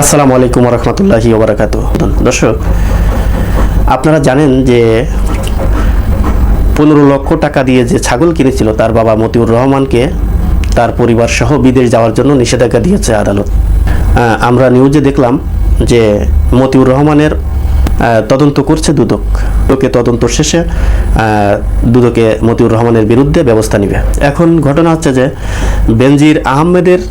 আসসালামু আলাইকুম রহমতুল্লাহি ওবরাকাত দর্শক আপনারা জানেন যে পনেরো লক্ষ টাকা দিয়ে যে ছাগল কিনেছিল তার বাবা মতিউর রহমানকে তার পরিবার সহ বিদেশ যাওয়ার জন্য নিষেধাজ্ঞা দিয়েছে আদালত। আমরা নিউজে দেখলাম যে মতিউর রহমানের তদন্ত করছে দুদক। ওকে তদন্ত শেষে দুদকে মতিউর রহমানের বিরুদ্ধে ব্যবস্থা নেবে। এখন ঘটনা হচ্ছে যে বেনজির আহমেদের আহ,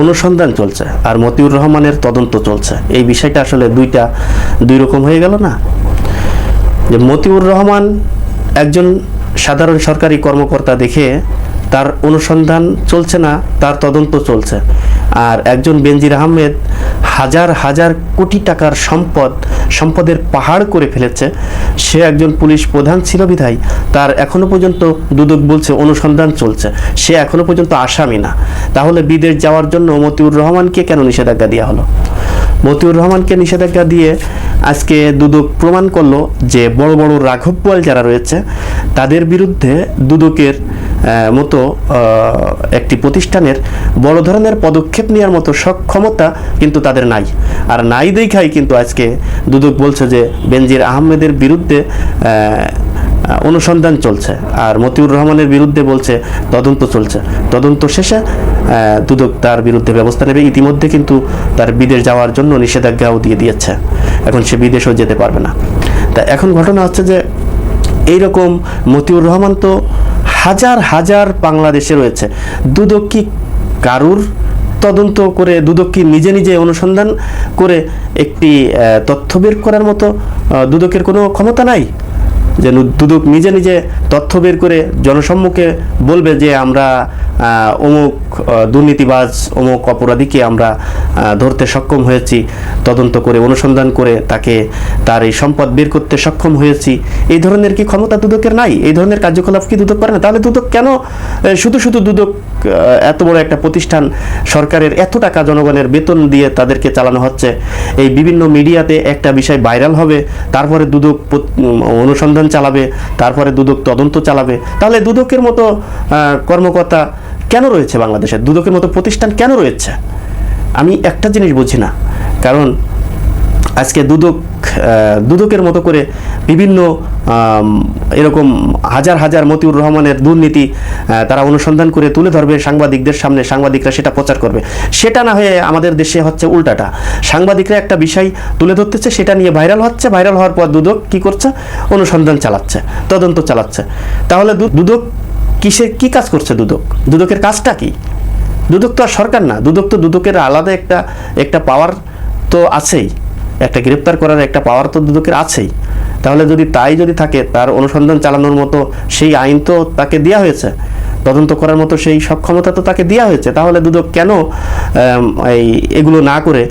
অনুসন্ধান চলছে আর মতিউর রহমানের তদন্ত চলছে। এই বিষয়টা আসলে দুইটা, দুই রকম হয়ে গেল না? যে মতিউর রহমান একজন সাধারণ সরকারি কর্মকর্তা দেখে তার অনুসন্ধান চলছে না, তার তদন্ত চলছে। আর একজন বেনজির আহমেদ হাজার হাজার কোটি টাকার সম্পদ, সম্পদের পাহাড় করে ফেলেছে। সে একজন পুলিশ প্রধান ছিল বিধায় তার এখনও পর্যন্ত দুদক বলছে অনুসন্ধান চলছে। সে এখনও পর্যন্ত আসামি না। তাহলে বিদেশ যাওয়ার জন্য মতিউর রহমানকে কেন নিষেধাজ্ঞা দেওয়া হলো? মতিউর রহমানকে নিষেধাজ্ঞা দিয়ে আজকে দুদক প্রমাণ করল যে বড় বড় রাঘব যারা রয়েছে, তাদের বিরুদ্ধে দুদকের মতো একটি প্রতিষ্ঠানের বড় ধরনের পদক্ষেপ নেওয়ার মতো সক্ষমতা কিন্তু তাদের নাই। আর নাই দেখাই কিন্তু আজকে দুদক বলছে যে বেনজির আহমেদের বিরুদ্ধে অনুসন্ধান চলছে। আর মতিউর রহমানের বিরুদ্ধে বলছে তদন্ত চলছে। তদন্ত শেষে দুদক তার বিরুদ্ধে ব্যবস্থা নেবে। ইতিমধ্যে কিন্তু তার বিদেশ যাওয়ার জন্য নিষেধাজ্ঞাও দিয়ে দিয়েছে। এখন সে বিদেশেও যেতে পারবে না। তা এখন ঘটনা হচ্ছে যে, এইরকম মতিউর রহমান তো হাজার হাজার বাংলাদেশে রয়েছে। দুদক কি কারুর তদন্ত করে দুদক কি নিজে নিজে অনুসন্ধান করে একটি তথ্য বের করার মতো দুদকের কোনো ক্ষমতা নাই? যে দুদক নিজে নিজে তথ্য বের করে জনসম্মুখে বলবে যে আমরা অমুক দুর্নীতিবাজ অমুক অপরাধীকে আমরা ধরতে সক্ষম হয়েছি তদন্ত করে অনুসন্ধান করে তাকে তার এই সম্পদ বের করতে সক্ষম হয়েছি। এই ধরনের কি ক্ষমতা দুদকের নাই? এই ধরনের কার্যকলাপ কি দুদক করে না? তাহলে দুদক কেন শুধু শুধু দুদক এত বড় একটা প্রতিষ্ঠান সরকারের এত টাকা জনগণের বেতন দিয়ে তাদেরকে চালানো হচ্ছে? এই বিভিন্ন মিডিয়াতে একটা বিষয় ভাইরাল হবে তারপরে দুদক উম, অনুসন্ধান চালাবে, তারপরে দুদক তদন্ত চালাবে। তাহলে দুদকের মতো কর্মকর্তা কেন রয়েছে বাংলাদেশে? দুদকের মতো প্রতিষ্ঠান কেন রয়েছে? আমি একটা জিনিস বুঝি না। কারণ আজকে দুদক দুদকের মতো করে বিভিন্ন এরকম হাজার হাজার মতিউর রহমানের দুর্নীতি তারা অনুসন্ধান করে তুলে ধরবে সাংবাদিকদের সামনে, সাংবাদিকরা সেটা প্রচার করবে। সেটা না হয়ে আমাদের দেশে হচ্ছে উল্টাটা। সাংবাদিকরা একটা বিষয় তুলে ধরতেছে, সেটা নিয়ে ভাইরাল হচ্ছে, ভাইরাল হওয়ার পর দুদক কি করছে? অনুসন্ধান চালাচ্ছে, তদন্ত চালাচ্ছে। তাহলে দুদক কিসের কি কাজ করছে দুদক? দুদকের কাজটা কি? দুদক তো আর সরকার না, দুদক তো দুদকের আলাদা একটা একটা পাওয়ার তো আছেই। একটা গ্রেপ্তার করার একটা পাওয়ার তো দুদকের আছেই। তাহলে যদি তাই যদি থাকে, তার অনুসন্ধান চালানোর মতো সেই আইন তো তাকে দেওয়া হয়েছে। তদন্ত করার মতো সেই সক্ষমতা তো তাকে দেওয়া হয়েছে। তাহলে দুদক কেন এই এগুলো না করে,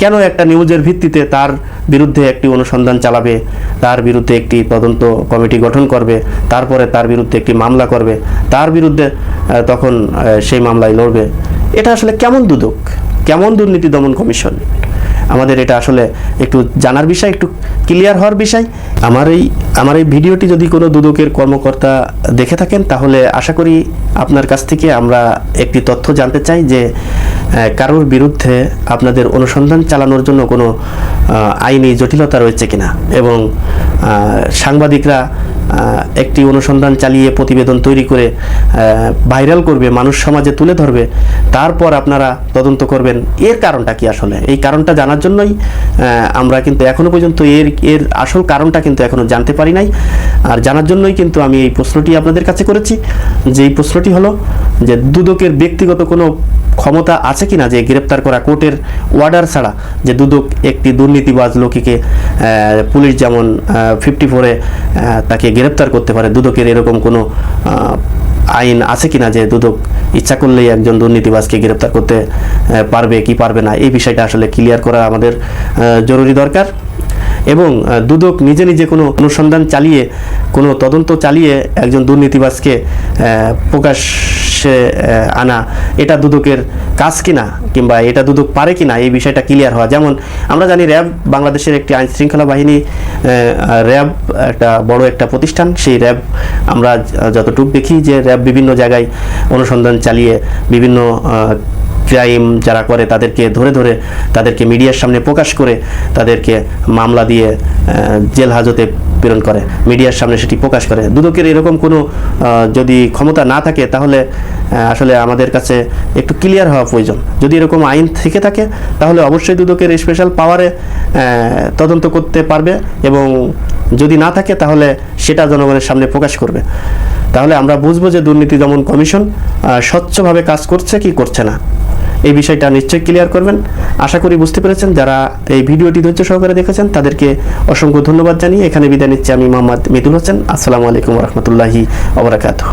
কেন একটা নিউজের ভিত্তিতে তার বিরুদ্ধে একটি অনুসন্ধান চালাবে, তার বিরুদ্ধে একটি তদন্ত কমিটি গঠন করবে, তারপরে তার বিরুদ্ধে একটি মামলা করবে, তার বিরুদ্ধে তখন সেই মামলায় লড়বে? এটা আসলে কেমন দুদক? কেমন দুর্নীতি দমন কমিশন? আমাদের এটা আসলে একটু জানার বিষয়, একটু ক্লিয়ার হওয়ার বিষয়। আমার এই আমার এই ভিডিওটি যদি কোনো দুদকের কর্মকর্তা দেখে থাকেন, তাহলে আশা করি আপনার কাছ থেকে আমরা একটি তথ্য জানতে চাই যে কারোর বিরুদ্ধে আপনাদের অনুসন্ধান চালানোর জন্য কোনো আইনি জটিলতা রয়েছে কিনা। এবং সাংবাদিকরা একটি অনুসন্ধান চালিয়ে প্রতিবেদন তৈরি করে ভাইরাল করবে, মানুষ সমাজে তুলে ধরবে, তারপর আপনারা তদন্ত করবেন। এর কারণটা কি আসলে? এই কারণটা জানার জন্যই আমরা কিন্তু এখনও পর্যন্ত এর এর আসল কারণটা কিন্তু এখনও জানতে পারি নাই। আর জানার জন্যই কিন্তু আমি এই প্রশ্নটি আপনাদের কাছে করেছি। যে এই প্রশ্নটি হলো যে দুদকের ব্যক্তিগত কোনো ক্ষমতা আছে কিনা যে গ্রেপ্তার করা কোর্টের অর্ডার ছাড়া যে দুদক একটি দুর্নীতিবাজ লোককে পুলিশ যেমন ফিফটি ফোরে তাকে গ্রেপ্তার করতে পারে দুদকের এরকম কোনো আইন আছে কিনা যে দুদক ইচ্ছা করলেই একজন দুর্নীতিবাজকে গ্রেপ্তার করতে পারবে কি পারবে না? এই বিষয়টা আসলে ক্লিয়ার করা আমাদের জরুরি দরকার। এবং দুদক নিজে নিজে কোনো অনুসন্ধান চালিয়ে কোনো তদন্ত চালিয়ে একজন দুর্নীতিবাজকে আহ, আনা। এটা দুদকের কাজ কিনা কিংবা এটা দুদক পারে কিনা, এই বিষয়টা ক্লিয়ার হওয়া। যেমন আমরা জানি র্যাব বাংলাদেশের একটি আইন শৃঙ্খলা বাহিনী র্যাব একটা বড় একটা প্রতিষ্ঠান। সেই র্যাব আমরা যতটুকু দেখি যে র্যাব বিভিন্ন জায়গায় অনুসন্ধান চালিয়ে বিভিন্ন ক্রাইম যারা করে তাদেরকে ধরে ধরে, তাদেরকে মিডিয়ার সামনে প্রকাশ করে তাদেরকে মামলা দিয়ে জেল হাজতে প্রেরণ করে। মিডিয়ার সামনে সেটি প্রকাশ করে। দুদকের এরকম কোনো যদি ক্ষমতা না থাকে তাহলে আসলে আমাদের কাছে একটু ক্লিয়ার হওয়া প্রয়োজন। যদি এরকম আইন থেকে থাকে, তাহলে অবশ্যই দুদকের স্পেশাল পাওয়ারে তদন্ত করতে পারবে এবং যদি না থাকে তাহলে সেটা জনগণের সামনে প্রকাশ করবে। তাহলে আমরা বুঝব যে দুর্নীতি দমন কমিশন স্বচ্ছভাবে কাজ করছে কি করছে না। এই বিষয়টা নিশ্চয়ই ক্লিয়ার করবেন। আশা করি বুঝতে পেরেছেন, যারা এই ভিডিওটি ধৈর্য সহকারে দেখেছেন, তাদেরকে অসংখ্য ধন্যবাদ জানিয়ে এখানে বিদায় নিচ্ছি আমি মোহাম্মদ মেদুল হোসেন। আসসালামু আলাইকুম রহমতুল্লাহি ওবরাকাতুহ